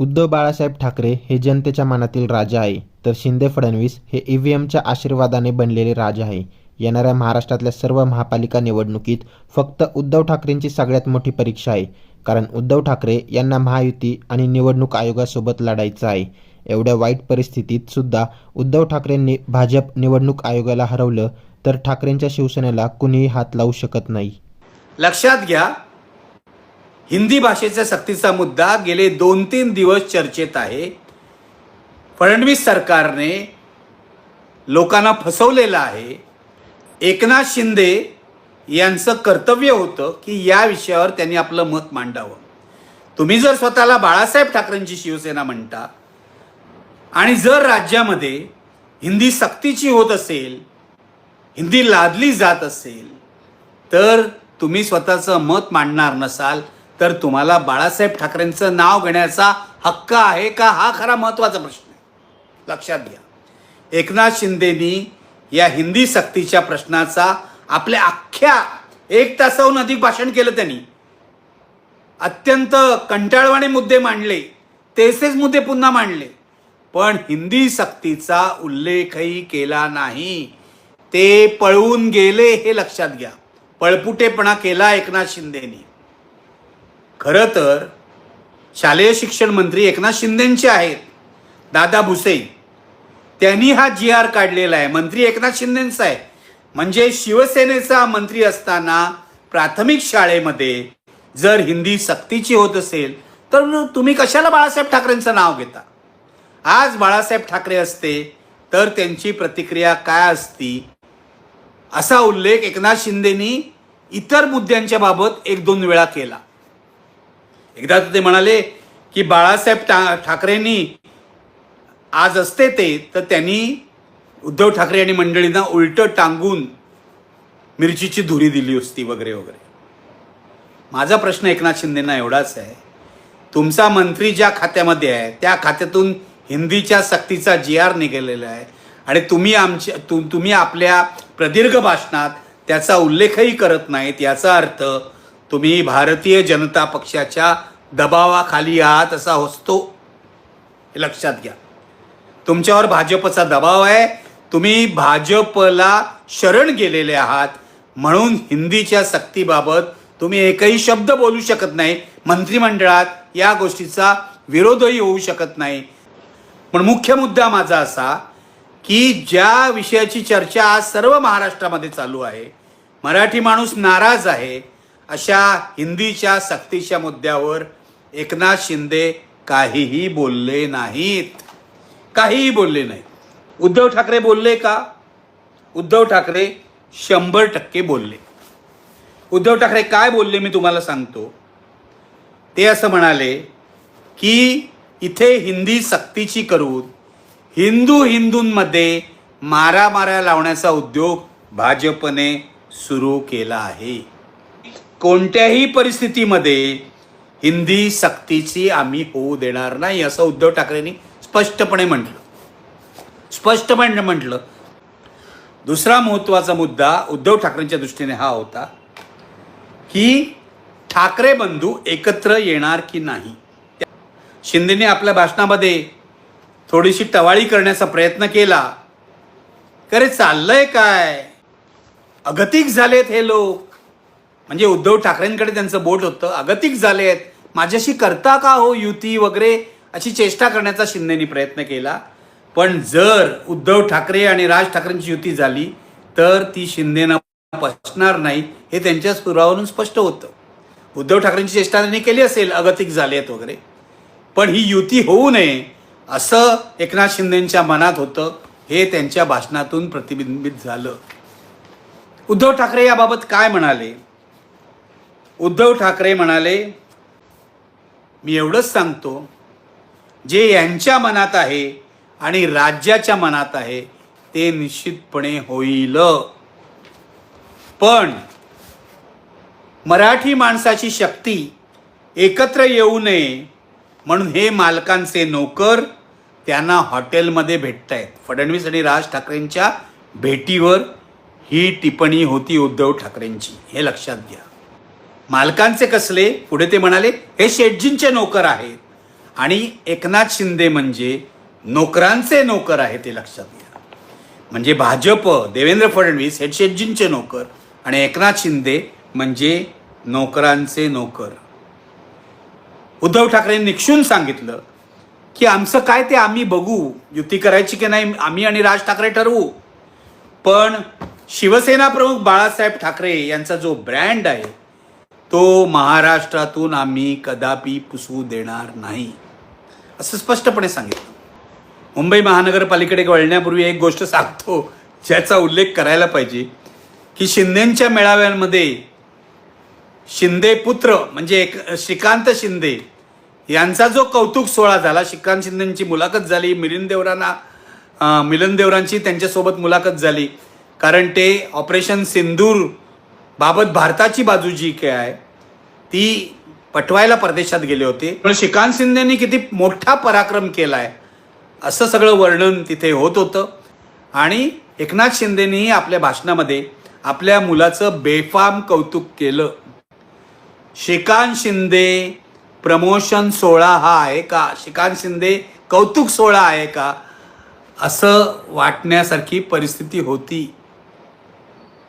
उद्धव बाळासाहेब ठाकरे हे जनतेच्या मनातील राजा आहे तर शिंदे फडणवीस हे ई व्ही एमच्या आशीर्वादाने बनलेले राजा आहे. येणाऱ्या महाराष्ट्रातल्या सर्व महापालिका निवडणुकीत फक्त उद्धव ठाकरेंची सगळ्यात मोठी परीक्षा आहे कारण उद्धव ठाकरे यांना महायुती आणि निवडणूक आयोगासोबत लढायचं आहे. एवढ्या वाईट परिस्थितीत सुद्धा उद्धव ठाकरेंनी भाजप निवडणूक आयोगाला हरवलं तर ठाकरेंच्या शिवसेनेला कुणीही हात लावू शकत नाही. लक्षात घ्या हिंदी भाषेच्या सक्तीचा मुद्दा गेले दोन तीन दिवस चर्चेत आहे. फडणवीस सरकारने लोकांना फसवलेलं आहे. एकनाथ शिंदे यांचं कर्तव्य होतं की या विषयावर त्यांनी आपलं मत मांडावं. तुम्ही जर स्वतःला बाळासाहेब ठाकरेंची शिवसेना म्हणता आणि जर राज्यामध्ये हिंदी सक्तीची होत असेल हिंदी लादली जात असेल तर तुम्ही स्वतःचं मत मांडणार नसाल तर तुम्हाला बाळासाहेब ठाकरेंचं नाव घेण्याचा हक्क आहे का? हा खरा महत्त्वाचा प्रश्न आहे. लक्षात घ्या. एकनाथ शिंदेनी या हिंदी सक्तीच्या प्रश्नाचा आपल्या अख्ख्या एक तासाहून अधिक भाषण केलं त्यांनी. अत्यंत कंटाळवाणे मुद्दे मांडले. तेसेच मुद्दे पुन्हा मांडले. पण हिंदी सक्तीचा उल्लेखही केला नाही. ते पळवून गेले हे लक्षात घ्या. पळपुटेपणा केला एकनाथ शिंदेनी. खरं तर शालेय शिक्षण मंत्री एकनाथ शिंदेंचे आहेत. दादा भुसे. त्यांनी हा जी आर काढलेला आहे. मंत्री एकनाथ शिंदेंचा आहे. म्हणजे शिवसेनेचा मंत्री असताना प्राथमिक शाळेमध्ये जर हिंदी सक्तीची होत असेल तर तुम्ही कशाला बाळासाहेब ठाकरेंचं नाव घेता? आज बाळासाहेब ठाकरे असते तर त्यांची प्रतिक्रिया काय असती? असा उल्लेख एकनाथ शिंदेनी इतर मुद्द्यांच्या बाबत एक दोन वेळा केला. एकदा तर ते म्हणाले की बाळासाहेब ठा ठाकरेंनी आज असते ते तर त्यांनी उद्धव ठाकरे आणि मंडळींना उलटं टांगून मिरचीची धुरी दिली असती वगैरे वगैरे. माझा प्रश्न एकनाथ शिंदेना एवढाच आहे. तुमचा मंत्री ज्या खात्यामध्ये आहे त्या खात्यातून हिंदीच्या सक्तीचा जी आर निघालेला आहे आणि तुम्ही आमच्या तु तुम्ही आपल्या प्रदीर्घ भाषणात त्याचा उल्लेखही करत नाहीत याचा अर्थ तुम्ही भारतीय जनता पक्षाच्या दबावाखाली आहात असा होतो हे लक्षात घ्या. तुमच्यावर भाजपचा दबाव आहे. तुम्ही भाजपला शरण गेलेले आहात. म्हणून हिंदीच्या सक्तीबाबत तुम्ही एकही शब्द बोलू शकत नाही. मंत्रिमंडळात या गोष्टीचा विरोधही होऊ शकत नाही. पण मुख्य मुद्दा माझा असा की ज्या विषयाची चर्चा आज सर्व महाराष्ट्रामध्ये चालू आहे. मराठी माणूस नाराज आहे. अशा हिंदीच्या सक्तीच्या मुद्द्यावर एकनाथ शिंदे काहीही बोलले नाहीत. काहीही बोलले नाहीत. उद्धव ठाकरे बोलले का? उद्धव ठाकरे शंभर टक्के बोलले. उद्धव ठाकरे काय बोलले मी तुम्हाला सांगतो. ते असं म्हणाले की इथे हिंदी सक्तीची करून हिंदू हिंदूंमध्ये मारामाऱ्या लावण्याचा उद्योग भाजपने सुरू केला आहे. कोणत्याही परिस्थितीमध्ये हिंदी सक्तीची आम्ही होऊ देणार नाही असं उद्धव ठाकरेंनी स्पष्टपणे म्हटलं. स्पष्टपणे म्हटलं. दुसरा महत्त्वाचा मुद्दा उद्धव ठाकरेंच्या दृष्टीने हा होता की ठाकरे बंधू एकत्र येणार की नाही? शिंदेने आपल्या भाषणामध्ये थोडीशी टवाळी करण्याचा प्रयत्न केला. करे चाललंय काय? अगतिक झालेत हे लोक. म्हणजे उद्धव ठाकरेंकडे त्यांचं बोट होतं अगतिक झालेत माझ्याशी करता का हो युती वगैरे? अशी चेष्टा करण्याचा शिंदेनी प्रयत्न केला. पण जर उद्धव ठाकरे आणि राज ठाकरेंची युती झाली तर ती शिंदेना पसणार नाही हे त्यांच्या सुरावरून स्पष्ट होतं. उद्धव ठाकरेंची चेष्टा त्यांनी केली असेल अगतिक झालेत वगैरे. पण ही युती होऊ नये असं एकनाथ शिंदेच्या मनात होतं हे त्यांच्या भाषणातून प्रतिबिंबित झालं. उद्धव ठाकरे याबाबत काय म्हणाले? उद्धव ठाकरे म्हणाले मी एवढंच सांगतो जे यांच्या मनात आहे आणि राज्याच्या मनात आहे ते निश्चितपणे होईल. पण मराठी माणसाची शक्ती एकत्र येऊ नये म्हणून हे मालकांचे नोकर त्यांना हॉटेलमध्ये भेटत आहेत फडणवीस आणि राज ठाकरेंच्या भेटीवर ही टिप्पणी होती उद्धव ठाकरेंची. हे लक्षात घ्या. मालकांचे कसले? पुढे ते म्हणाले हे शेटजींचे नोकर आहेत. आणि एकनाथ शिंदे म्हणजे नोकरांचे नोकर आहे ते लक्षात घ्या. म्हणजे भाजप देवेंद्र फडणवीस हे शेटजींचे नोकर आणि एकनाथ शिंदे म्हणजे नोकरांचे नोकर. उद्धव ठाकरेंनी निक्षून सांगितलं की आमचं काय ते आम्ही बघू युती करायची की नाही आम्ही आणि राज ठाकरे ठरवू. पण शिवसेना प्रमुख बाळासाहेब ठाकरे यांचा जो ब्रँड आहे तो महाराष्ट्रातून आम्ही कदापि पुसवू देणार नाही. असं स्पष्टपणे सांगितलं. मुंबई महानगरपालिकेकडे वळण्यापूर्वी एक गोष्ट सांगतो ज्याचा उल्लेख करायला पाहिजे की शिंदेच्या मेळाव्यांमध्ये शिंदे पुत्र म्हणजे एक श्रीकांत शिंदे यांचा जो कौतुक सोहळा झाला श्रीकांत शिंदेची मुलाखत झाली मिलिंद देवरांना मिलन देवरांची त्यांच्यासोबत मुलाखत झाली. कारण ते ऑपरेशन सिंदूर बाबत भारताची बाजू जी काय आहे ती पटवायला परदेशात गेले होते. पण श्रीकांत शिंदेनी किती मोठा पराक्रम केलाय असं सगळं वर्णन तिथे होत होतं. आणि एकनाथ शिंदेनीही आपल्या भाषणामध्ये आपल्या मुलाचं बेफाम कौतुक केलं. श्रीकांत शिंदे प्रमोशन सोहळा हा आहे का? श्रीकांत शिंदे कौतुक सोहळा आहे का? असं वाटण्यासारखी परिस्थिती होती.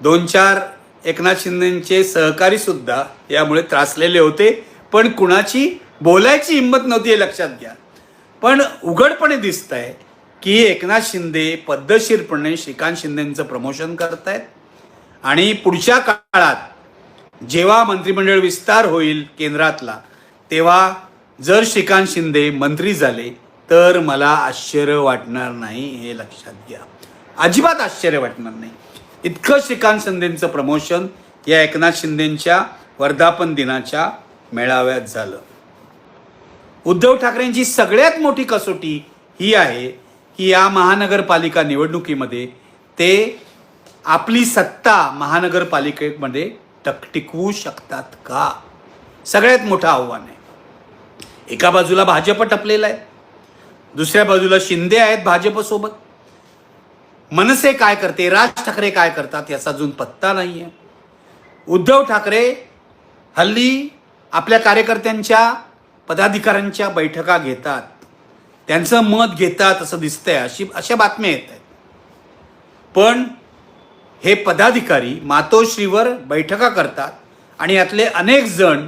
दोन चार एकनाथ शिंदेचे सहकारी सुद्धा यामुळे त्रासलेले होते. पण कुणाची बोलायची हिंमत नव्हती हे लक्षात घ्या. पण उघडपणे दिसत आहे की एकनाथ शिंदे पद्धतशीरपणे श्रीकांत शिंदेचं प्रमोशन करतायत. आणि पुढच्या काळात जेव्हा मंत्रिमंडळ विस्तार होईल केंद्रातला तेव्हा जर श्रीकांत शिंदे मंत्री झाले तर मला आश्चर्य वाटणार नाही हे लक्षात घ्या. अजिबात आश्चर्य वाटणार नाही. इतकं श्रीकांत शिंदेचं प्रमोशन या एकनाथ शिंदेच्या वर्धापन दिनाच्या मेळाव्यात झालं. उद्धव ठाकरेंची सगळ्यात मोठी कसोटी ही आहे की या महानगरपालिका निवडणुकीमध्ये ते आपली सत्ता महानगरपालिकेमध्ये टक टिकवू शकतात का? सगळ्यात मोठं आव्हान आहे. एका बाजूला भाजप टपलेला आहे. दुसऱ्या बाजूला शिंदे आहेत भाजपसोबत. मनसे काय करते राज ठाकरे काय करतात याचा अजून पत्ता नाही आहे उद्धव ठाकरे हल्ली आपल्या कार्यकर्त्यांच्या पदाधिकाऱ्यांच्या बैठका घेतात. त्यांचं मत घेतात असं दिसतंय अशी अशा बातम्या येत आहेत. पण हे पदाधिकारी मातोश्रीवर बैठका करतात आणि यातले अनेक जण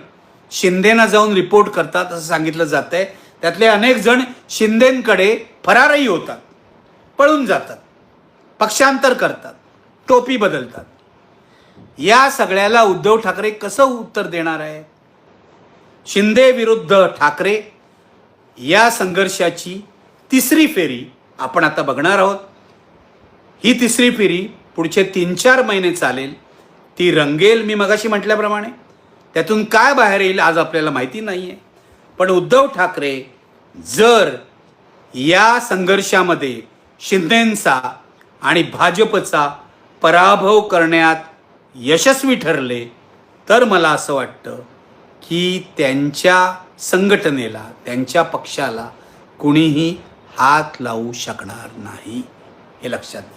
शिंदेना जाऊन रिपोर्ट करतात असं सांगितलं जात आहे त्यातले अनेक जण शिंदेकडे फरारही होतात पळून जातात. पक्षांतर करतात टोपी बदलतात. या सगळ्याला उद्धव ठाकरे कसं उत्तर देणार आहे शिंदे विरुद्ध ठाकरे या संघर्षाची तिसरी फेरी आपण आता बघणार आहोत. ही तिसरी फेरी पुढचे तीन चार महिने चालेल. ती रंगेल मी मगाशी म्हटल्याप्रमाणे. त्यातून काय बाहेर येईल आज आपल्याला माहिती नाही आहे पण उद्धव ठाकरे जर या संघर्षामध्ये शिंदेंचा आणि भाजपचा पराभव करण्यात यशस्वी ठरले तर मला असं वाटतं की त्यांच्या संघटनेला त्यांच्या पक्षाला कुणीही हात लावू शकणार नाही हे लक्षात घ्या.